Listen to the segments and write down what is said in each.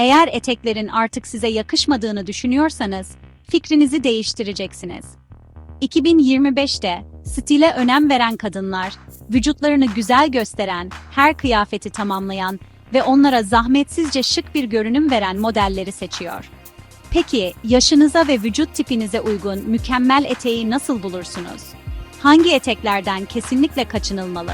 Eğer eteklerin artık size yakışmadığını düşünüyorsanız, fikrinizi değiştireceksiniz. 2025'te stile önem veren kadınlar, vücutlarını güzel gösteren, her kıyafeti tamamlayan ve onlara zahmetsizce şık bir görünüm veren modelleri seçiyor. Peki, yaşınıza ve vücut tipinize uygun mükemmel eteği nasıl bulursunuz? Hangi eteklerden kesinlikle kaçınılmalı?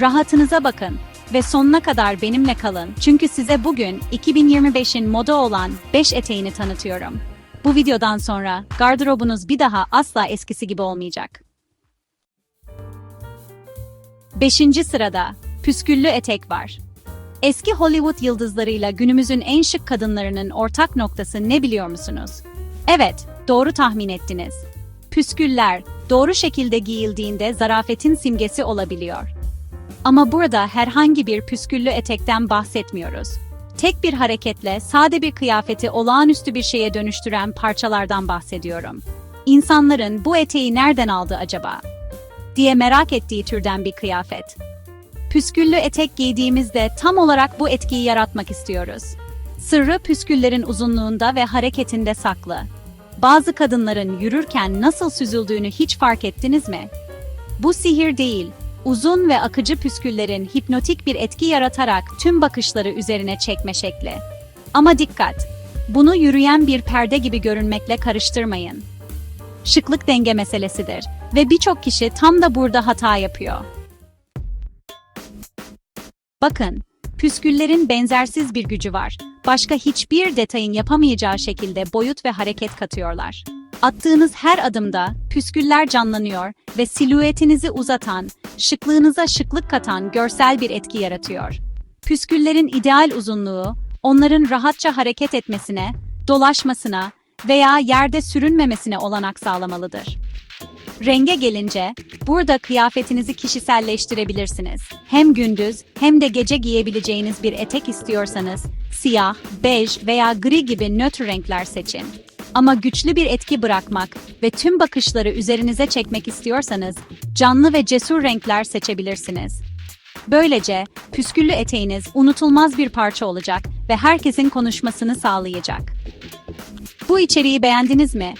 Rahatınıza bakın ve sonuna kadar benimle kalın. Çünkü size bugün 2025'in moda olan 5 eteğini tanıtıyorum. Bu videodan sonra gardırobunuz bir daha asla eskisi gibi olmayacak. 5. sırada püsküllü etek var. Eski Hollywood yıldızlarıyla günümüzün en şık kadınlarının ortak noktası ne biliyor musunuz? Evet, doğru tahmin ettiniz. Püsküller doğru şekilde giyildiğinde zarafetin simgesi olabiliyor. Ama burada herhangi bir püsküllü etekten bahsetmiyoruz. Tek bir hareketle sade bir kıyafeti olağanüstü bir şeye dönüştüren parçalardan bahsediyorum. İnsanların bu eteği nereden aldı acaba? diye merak ettiği türden bir kıyafet. Püsküllü etek giydiğimizde tam olarak bu etkiyi yaratmak istiyoruz. Sırrı püsküllerin uzunluğunda ve hareketinde saklı. Bazı kadınların yürürken nasıl süzüldüğünü hiç fark ettiniz mi? Bu sihir değil, uzun ve akıcı püsküllerin hipnotik bir etki yaratarak tüm bakışları üzerine çekme şekli. Ama dikkat! Bunu yürüyen bir perde gibi görünmekle karıştırmayın. Şıklık denge meselesidir ve birçok kişi tam da burada hata yapıyor. Bakın, püsküllerin benzersiz bir gücü var. Başka hiçbir detayın yapamayacağı şekilde boyut ve hareket katıyorlar. Attığınız her adımda püsküller canlanıyor ve silüetinizi uzatan, şıklığınıza şıklık katan görsel bir etki yaratıyor. Püsküllerin ideal uzunluğu, onların rahatça hareket etmesine, dolaşmasına veya yerde sürünmemesine olanak sağlamalıdır. Renge gelince, burada kıyafetinizi kişiselleştirebilirsiniz. Hem gündüz hem de gece giyebileceğiniz bir etek istiyorsanız, siyah, bej veya gri gibi nötr renkler seçin. Ama güçlü bir etki bırakmak ve tüm bakışları üzerinize çekmek istiyorsanız, canlı ve cesur renkler seçebilirsiniz. Böylece, püsküllü eteğiniz unutulmaz bir parça olacak ve herkesin konuşmasını sağlayacak. Bu içeriği beğendiniz mi?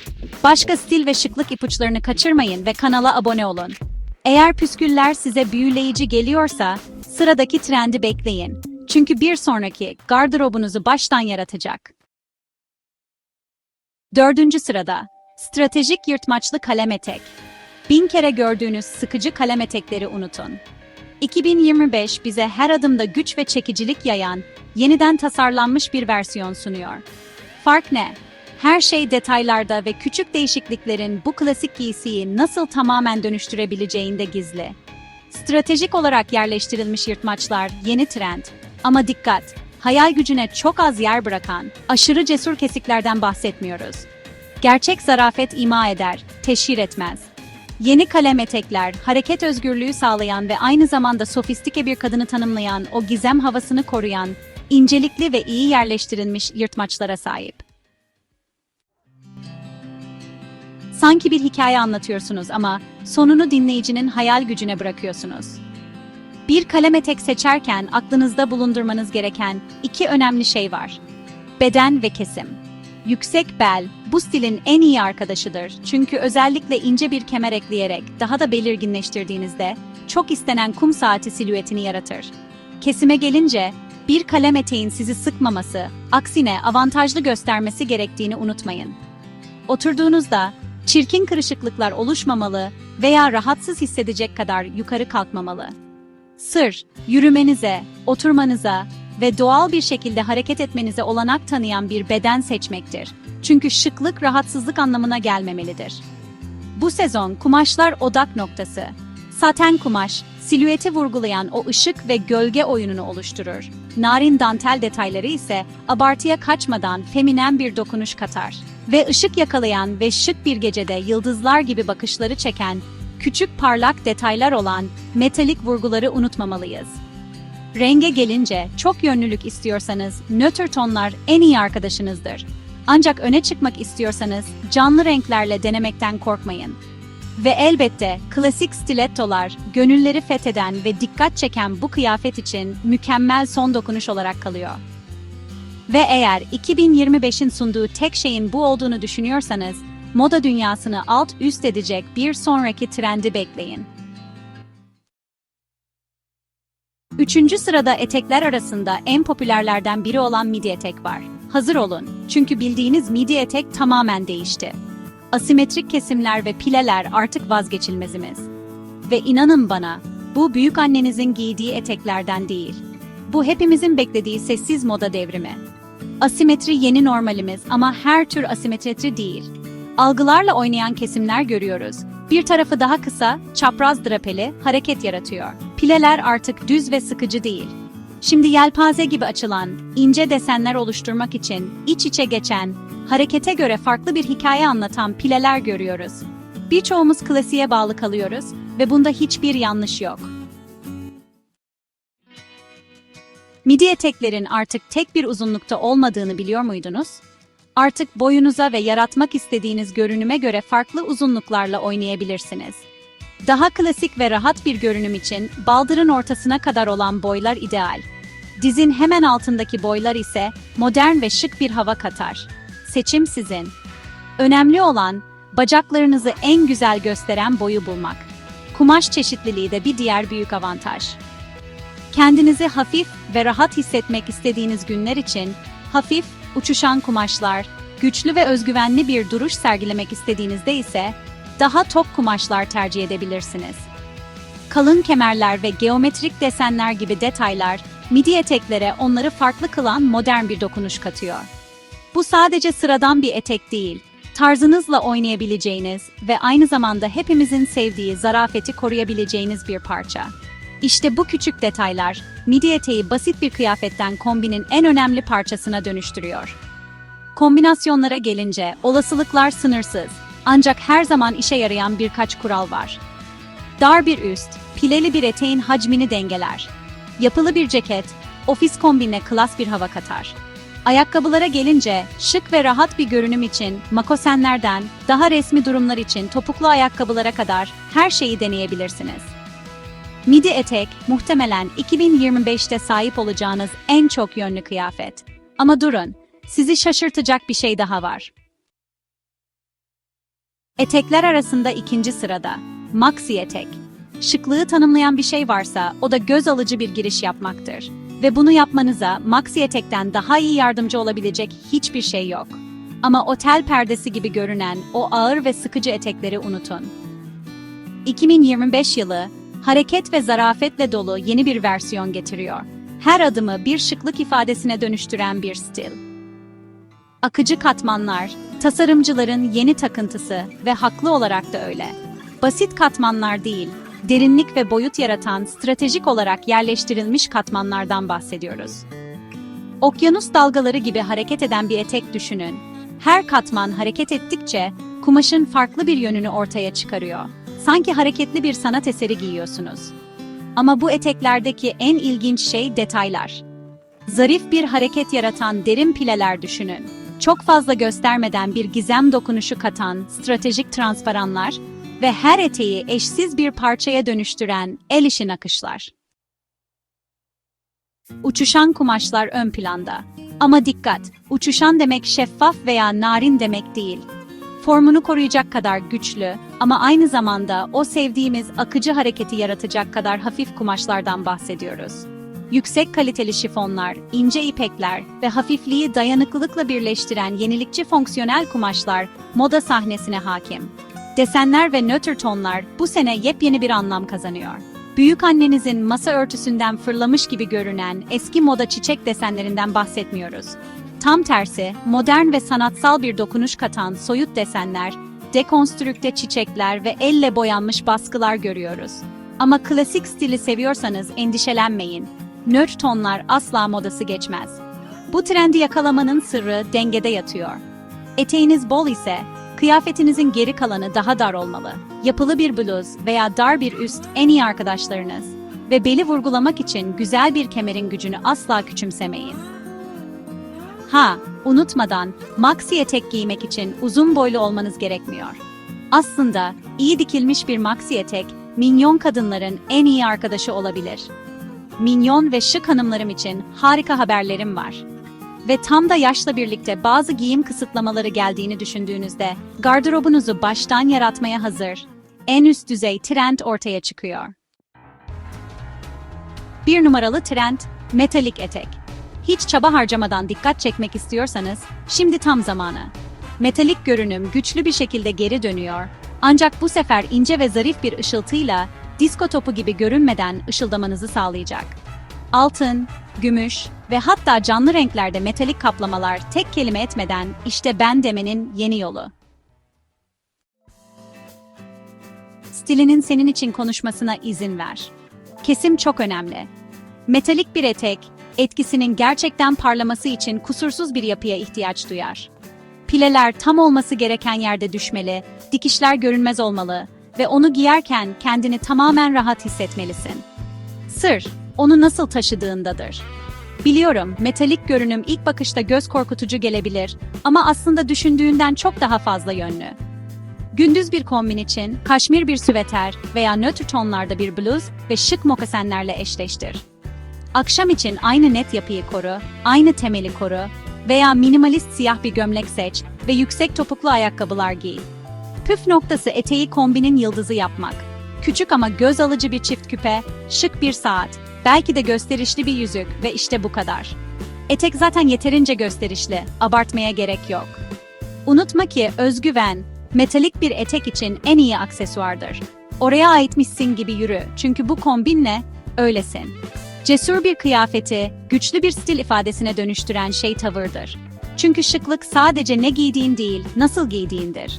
Başka stil ve şıklık ipuçlarını kaçırmayın ve kanala abone olun. Eğer püsküller size büyüleyici geliyorsa, sıradaki trendi bekleyin. Çünkü bir sonraki gardırobunuzu baştan yaratacak. Dördüncü sırada, stratejik yırtmaçlı kalem etek. Bin kere gördüğünüz sıkıcı kalem etekleri unutun. 2025 bize her adımda güç ve çekicilik yayan, yeniden tasarlanmış bir versiyon sunuyor. Fark ne? Her şey detaylarda ve küçük değişikliklerin bu klasik giysiyi nasıl tamamen dönüştürebileceğinde gizli. Stratejik olarak yerleştirilmiş yırtmaçlar yeni trend. Ama dikkat, hayal gücüne çok az yer bırakan, aşırı cesur kesiklerden bahsetmiyoruz. Gerçek zarafet ima eder, teşhir etmez. Yeni kalem etekler, hareket özgürlüğü sağlayan ve aynı zamanda sofistike bir kadını tanımlayan o gizem havasını koruyan, incelikli ve iyi yerleştirilmiş yırtmaçlara sahip. Sanki bir hikaye anlatıyorsunuz ama sonunu dinleyicinin hayal gücüne bırakıyorsunuz. Bir kalem etek seçerken aklınızda bulundurmanız gereken iki önemli şey var. Beden ve kesim. Yüksek bel bu stilin en iyi arkadaşıdır. Çünkü özellikle ince bir kemer ekleyerek daha da belirginleştirdiğinizde çok istenen kum saati silüetini yaratır. Kesime gelince bir kalem eteğin sizi sıkmaması, aksine avantajlı göstermesi gerektiğini unutmayın. Oturduğunuzda çirkin kırışıklıklar oluşmamalı veya rahatsız hissedecek kadar yukarı kalkmamalı. Sır, yürümenize, oturmanıza ve doğal bir şekilde hareket etmenize olanak tanıyan bir beden seçmektir. Çünkü şıklık rahatsızlık anlamına gelmemelidir. Bu sezon kumaşlar odak noktası. Saten kumaş, silüeti vurgulayan o ışık ve gölge oyununu oluşturur. Narin dantel detayları ise abartıya kaçmadan feminen bir dokunuş katar. Ve ışık yakalayan ve şık bir gecede yıldızlar gibi bakışları çeken, küçük parlak detaylar olan metalik vurguları unutmamalıyız. Renge gelince çok yönlülük istiyorsanız nötr tonlar en iyi arkadaşınızdır. Ancak öne çıkmak istiyorsanız canlı renklerle denemekten korkmayın. Ve elbette klasik stilettolar gönülleri fetheden ve dikkat çeken bu kıyafet için mükemmel son dokunuş olarak kalıyor. Ve eğer 2025'in sunduğu tek şeyin bu olduğunu düşünüyorsanız, moda dünyasını alt üst edecek bir sonraki trendi bekleyin. Üçüncü sırada etekler arasında en popülerlerden biri olan midi etek var. Hazır olun, çünkü bildiğiniz midi etek tamamen değişti. Asimetrik kesimler ve pileler artık vazgeçilmezimiz. Ve inanın bana, bu büyük annenizin giydiği eteklerden değil. Bu hepimizin beklediği sessiz moda devrimi. Asimetri yeni normalimiz ama her tür asimetri değil. Algılarla oynayan kesimler görüyoruz. Bir tarafı daha kısa, çapraz drapeli, hareket yaratıyor. Pileler artık düz ve sıkıcı değil. Şimdi yelpaze gibi açılan, ince desenler oluşturmak için iç içe geçen, harekete göre farklı bir hikaye anlatan pileler görüyoruz. Birçoğumuz klasiğe bağlı kalıyoruz ve bunda hiçbir yanlış yok. Midi eteklerin artık tek bir uzunlukta olmadığını biliyor muydunuz? Artık boyunuza ve yaratmak istediğiniz görünüme göre farklı uzunluklarla oynayabilirsiniz. Daha klasik ve rahat bir görünüm için baldırın ortasına kadar olan boylar ideal. Dizin hemen altındaki boylar ise modern ve şık bir hava katar. Seçim sizin. Önemli olan bacaklarınızı en güzel gösteren boyu bulmak. Kumaş çeşitliliği de bir diğer büyük avantaj. Kendinizi hafif ve rahat hissetmek istediğiniz günler için hafif, uçuşan kumaşlar, güçlü ve özgüvenli bir duruş sergilemek istediğinizde ise daha tok kumaşlar tercih edebilirsiniz. Kalın kemerler ve geometrik desenler gibi detaylar midi eteklere onları farklı kılan modern bir dokunuş katıyor. Bu sadece sıradan bir etek değil, tarzınızla oynayabileceğiniz ve aynı zamanda hepimizin sevdiği zarafeti koruyabileceğiniz bir parça. İşte bu küçük detaylar, midi eteği basit bir kıyafetten kombinin en önemli parçasına dönüştürüyor. Kombinasyonlara gelince olasılıklar sınırsız. Ancak her zaman işe yarayan birkaç kural var. Dar bir üst, pileli bir eteğin hacmini dengeler. Yapılı bir ceket, ofis kombinine klas bir hava katar. Ayakkabılara gelince şık ve rahat bir görünüm için makosenlerden daha resmi durumlar için topuklu ayakkabılara kadar her şeyi deneyebilirsiniz. Midi etek muhtemelen 2025'te sahip olacağınız en çok yönlü kıyafet. Ama durun, sizi şaşırtacak bir şey daha var. Etekler arasında ikinci sırada maxi etek. Şıklığı tanımlayan bir şey varsa o da göz alıcı bir giriş yapmaktır. Ve bunu yapmanıza maxi etekten daha iyi yardımcı olabilecek hiçbir şey yok. Ama otel perdesi gibi görünen o ağır ve sıkıcı etekleri unutun. 2025 yılı hareket ve zarafetle dolu yeni bir versiyon getiriyor. Her adımı bir şıklık ifadesine dönüştüren bir stil. Akıcı katmanlar, tasarımcıların yeni takıntısı ve haklı olarak da öyle. Basit katmanlar değil, derinlik ve boyut yaratan stratejik olarak yerleştirilmiş katmanlardan bahsediyoruz. Okyanus dalgaları gibi hareket eden bir etek düşünün. Her katman hareket ettikçe kumaşın farklı bir yönünü ortaya çıkarıyor. Sanki hareketli bir sanat eseri giyiyorsunuz. Ama bu eteklerdeki en ilginç şey detaylar. Zarif bir hareket yaratan derin pileler düşünün. Çok fazla göstermeden bir gizem dokunuşu katan stratejik transparanlar ve her eteği eşsiz bir parçaya dönüştüren el işi nakışlar. Uçuşan kumaşlar ön planda. Ama dikkat, uçuşan demek şeffaf veya narin demek değil. Formunu koruyacak kadar güçlü ama aynı zamanda o sevdiğimiz akıcı hareketi yaratacak kadar hafif kumaşlardan bahsediyoruz. Yüksek kaliteli şifonlar, ince ipekler ve hafifliği dayanıklılıkla birleştiren yenilikçi fonksiyonel kumaşlar moda sahnesine hakim. Desenler ve nötr tonlar bu sene yepyeni bir anlam kazanıyor. Büyük annenizin masa örtüsünden fırlamış gibi görünen eski moda çiçek desenlerinden bahsetmiyoruz. Tam tersi, modern ve sanatsal bir dokunuş katan soyut desenler, dekonstrükte çiçekler ve elle boyanmış baskılar görüyoruz. Ama klasik stili seviyorsanız endişelenmeyin. Nötr tonlar asla modası geçmez. Bu trendi yakalamanın sırrı dengede yatıyor. Eteğiniz bol ise kıyafetinizin geri kalanı daha dar olmalı. Yapılı bir bluz veya dar bir üst en iyi arkadaşlarınız ve beli vurgulamak için güzel bir kemerin gücünü asla küçümsemeyin. Ha, unutmadan maxi etek giymek için uzun boylu olmanız gerekmiyor. Aslında iyi dikilmiş bir maxi etek minyon kadınların en iyi arkadaşı olabilir. Minyon ve şık hanımlarım için harika haberlerim var. ve tam da yaşla birlikte bazı giyim kısıtlamaları geldiğini düşündüğünüzde gardırobunuzu baştan yaratmaya hazır. En üst düzey trend ortaya çıkıyor. Bir numaralı trend, metalik etek. Hiç çaba harcamadan dikkat çekmek istiyorsanız, şimdi tam zamanı. Metalik görünüm güçlü bir şekilde geri dönüyor. Ancak bu sefer ince ve zarif bir ışıltıyla, disko topu gibi görünmeden ışıldamanızı sağlayacak. Altın, gümüş ve hatta canlı renklerde metalik kaplamalar tek kelime etmeden işte ben demenin yeni yolu. Stilinin senin için konuşmasına izin ver. Kesim çok önemli. Metalik bir etek, etkisinin gerçekten parlaması için kusursuz bir yapıya ihtiyaç duyar. Pileler tam olması gereken yerde düşmeli, dikişler görünmez olmalı ve onu giyerken kendini tamamen rahat hissetmelisin. Sır, onu nasıl taşıdığındadır. Biliyorum, metalik görünüm ilk bakışta göz korkutucu gelebilir ama aslında düşündüğünden çok daha fazla yönlü. Gündüz bir kombin için kaşmir bir süveter veya nötr tonlarda bir bluz ve şık mokasenlerle eşleştir. Akşam için aynı net yapıyı koru, aynı temeli koru veya minimalist siyah bir gömlek seç ve yüksek topuklu ayakkabılar giy. Püf noktası eteği kombinin yıldızı yapmak. Küçük ama göz alıcı bir çift küpe, şık bir saat, belki de gösterişli bir yüzük ve işte bu kadar. Etek zaten yeterince gösterişli, abartmaya gerek yok. Unutma ki özgüven, metalik bir etek için en iyi aksesuardır. Oraya aitmişsin gibi yürü çünkü bu kombinle öylesin. Cesur bir kıyafeti, güçlü bir stil ifadesine dönüştüren şey tavırdır. Çünkü şıklık sadece ne giydiğin değil, nasıl giydiğindir.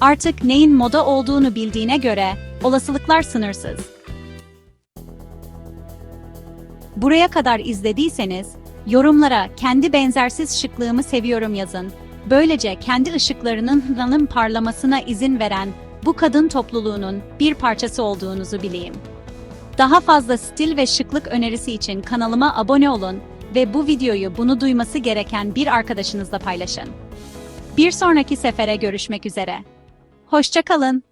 Artık neyin moda olduğunu bildiğine göre olasılıklar sınırsız. Buraya kadar izlediyseniz, yorumlara kendi benzersiz şıklığımı seviyorum yazın. Böylece kendi ışıklarının hınanın parlamasına izin veren bu kadın topluluğunun bir parçası olduğunuzu bileyim. Daha fazla stil ve şıklık önerisi için kanalıma abone olun ve bu videoyu bunu duyması gereken bir arkadaşınızla paylaşın. Bir sonraki sefere görüşmek üzere. Hoşçakalın.